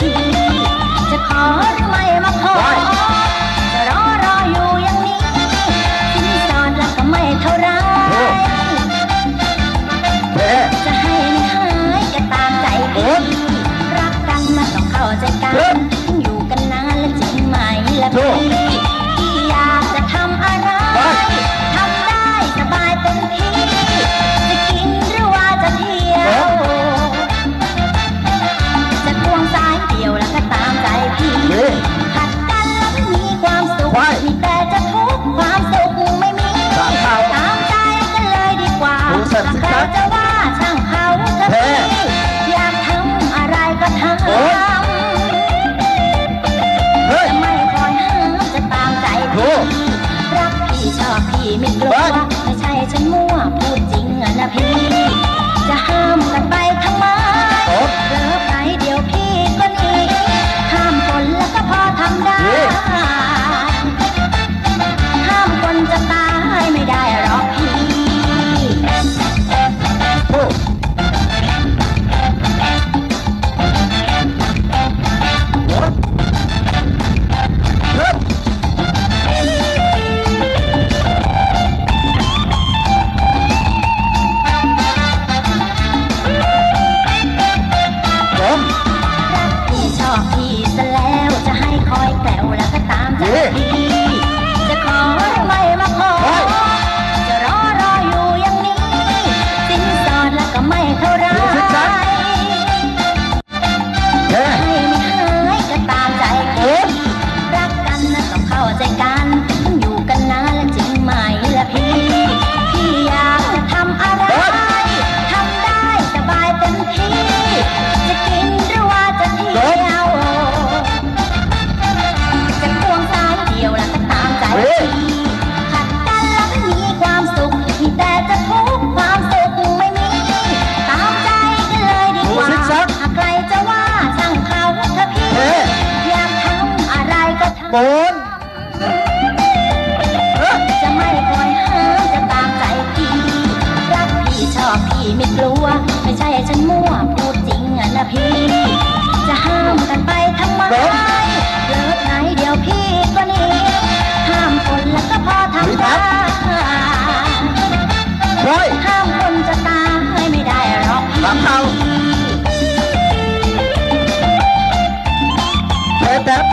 아. ไม่กลัวไม่ใช่ฉันมั่วพูดจริงอะนะพี่ โกนจะไม่คอยห้ามจะตามใจพี่ รักพี่ชอบพี่ไม่กลัว ไม่ใช่ฉันมั่วพูดจริงอะนะพี่ จะห้ามกันไปทำไม เลิกไหนเดี๋ยวพี่ก็หนีห้ามคนแล้วก็พอทำได้ห้ามคนจะตายไม่ได้หรอกพี่ตา